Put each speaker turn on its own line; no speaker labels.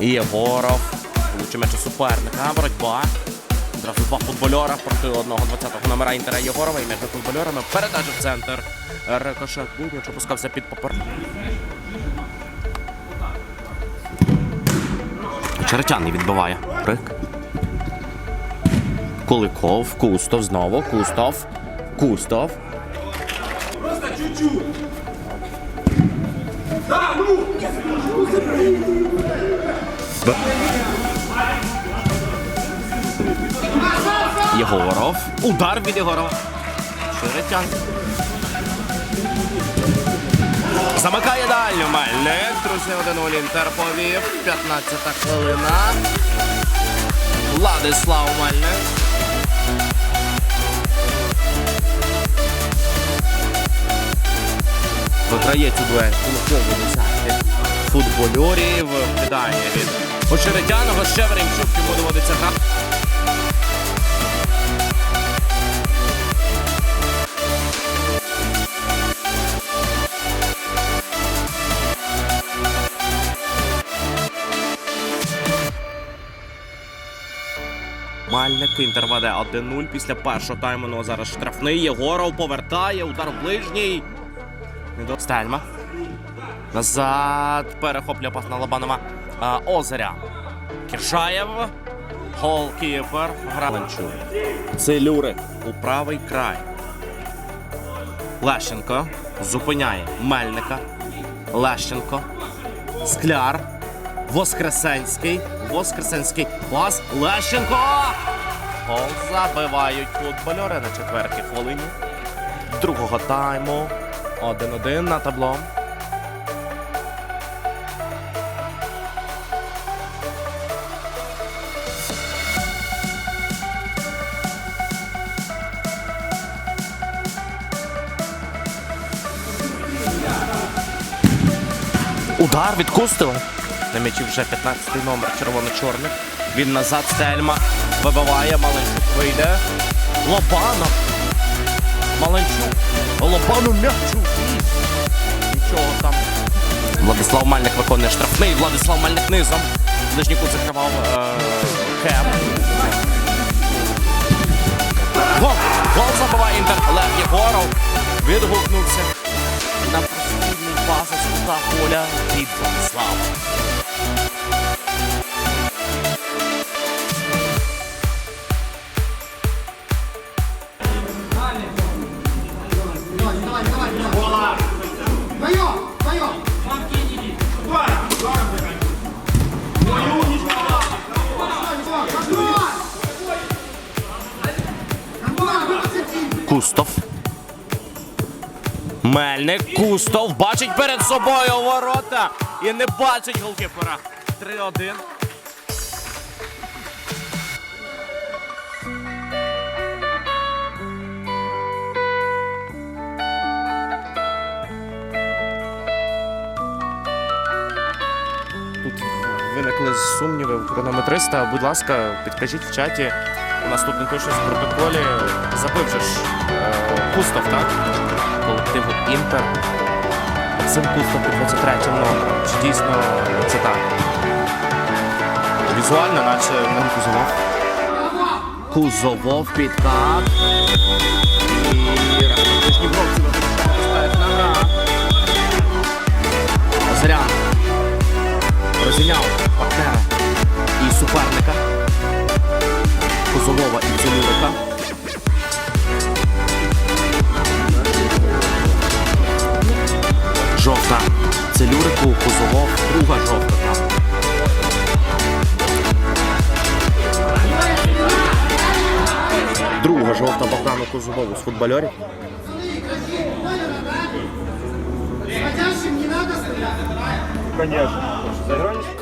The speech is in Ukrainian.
Єгоров. Получив м'яч у суперника. Боротьба. Одразу два футбольора проти одного 20-го номера Інтера Єгорова. І між футбольорами передача в центр. Рикошет був, м'яч опускався під попор. Черетяний відбиває. Рик. Куликов, Кустов знову, Кустов, Кустов. Єгоров. Удар від Єгорова. Шеретян. Замикає дальню Мельник. Друзі, 1-0 Інтер повів. 15 хвилина. Владислав Мельник. Виграє цю дуель Куликову десятки футбольорів. Кидання від Очеретяного. Ще Веремчук йому доводиться грати. Мальник Інтер веде 1-0 після першого тайму. Ну, а зараз штрафний. Єгоров повертає. Удар ближній. Стельма. Назад. Перехоплює пас на Лобанова. А, Озеря. Кіршаєв. Голкіпер. Граленчук. Целюрик у правий край. Лещенко зупиняє Мельника. Лещенко. Скляр. Воскресенський. Воскресенський. Пас. Лещенко. Гол забивають футбольори на четвертій хвилині. Другого тайму. 1-1 на табло. Удар від Кустова. На м'ячі вже 15-й номер червоно-чорний. Він назад Стельма. Вибиває, Маленчук вийде. Лобанов. Маленчук. Лобану м'ячу. Нічого там. Владислав Мальник виконує штрафний. Владислав Мальник низом. Ближній закривав е- Кем. Гол! Гол забиває Інтер. Олег Єгоров відгукнувся від Владислава.
Твое! Твое!
Кустов. Мельник. Кустов бачить перед собою ворота і не бачить голкіпера. 3-1. Виникли сумніви в хронометриста. Будь ласка, підкажіть в чаті. У нас тут в протоколі забив же ж е, Кустов, так? Колективу Інтер. Максим Кустов під 23 номером. Чи дійсно це так? Візуально, наче не Кузовов. Кузовов підкат. був козулов, друга жовта там. Друга жовта Богдану Козулову з футбольорів.
Конечно.